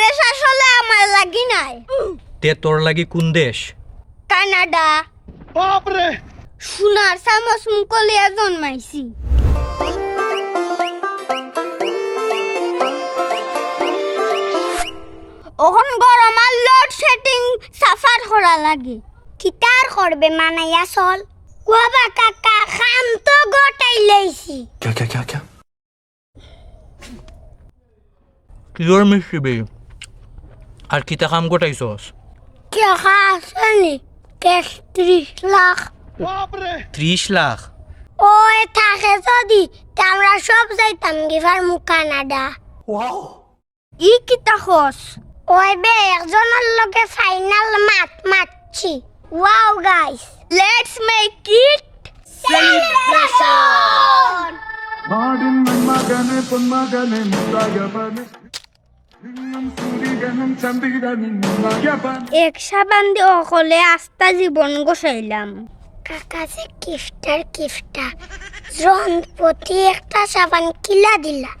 দেশ আসলে আমার লাগি নাই। তে তোর লাগি কোন দেশ? কানাডা। বাপ রে সোনার চামচ মুকলিয়া জন্মাইছি ওহন গরম আর লোড সেটিং সাফার করা লাগে। কিতার করবে মানাইয়া চল কোয়াবা কাকা খাম তো গটাই লইছি কিয়া কিয়া কিয়া কিয়া? কিয়র মিষ্টি বেয়ে আর কিতা কাম গোটাইছস টাকা আসেনি ক্যাশ ত্রিশ লাখ? ত্রিশ লাখ? ওই থাকে যদি আমরা সব যাইতাম গিফার মুখ কানাডা ই কিতা খস ওই বে একজনের লগে ফাইনাল মাত মাতছি। Wow guys let's make it celebration এক সাবান দিয়ে অকলে আস্তা জীবন গোসাইলাম। কাকাজে কিফটার কিফটা জন প্রতি একটা সাবান কিলা দিলা।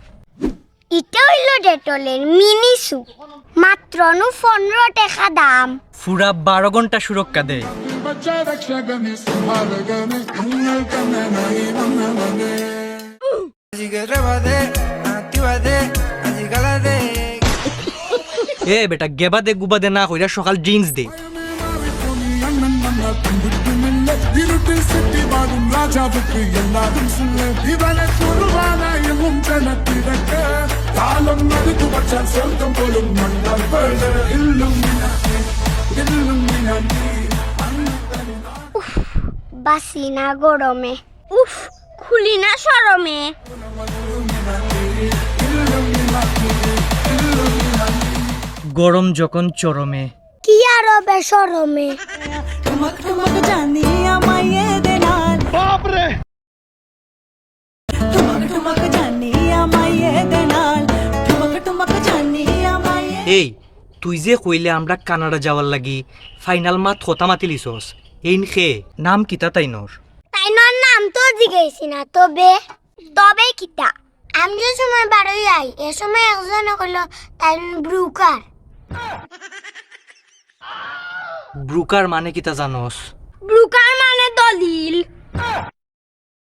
এটা হইল ডেটলের মিনি সু মাত্র নু পনেরো টাকা দাম। ফুরা বারো ঘণ্টা সুরক্ষা দেয় বাদে আতি বাদে এ বেটা গেবা দে না কইরা সকাল ড্রিঙ্কস দে। বাসি না গরমে। উফ, খুলি না সরমে। গরম যখন চরমে। কি আর হবে সরমে এই তুই যে কইলে আমরা কানাডা যাওয়ার লাগি ফাইনাল মাত কথা মাতি লিসস এইন খে নাম কিতা তাইনর? তাইনর নাম তো জিগাইছি না তবে তবে কিতা? আমি যে সময় বাড়ি যাই এ সময় একজন হলো তাইন ব্রুকার। ব্রুকার মানে কিতা জানস? ব্রুকার মানে দলিল।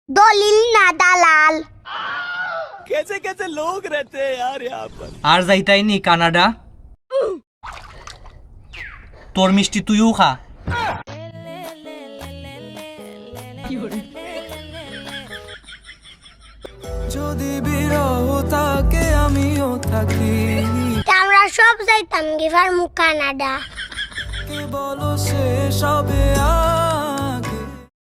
দলিল না দালাল। কেসে কেসে লোক রেতে আর যাইতাই নি কানাডা? তোর মিষ্টি তুইও খা। যদি বিরহ থাকে আমিও থাকি। তা সব যাইতাম গিভার মুখ কানাডা। বলো সে সবে হবে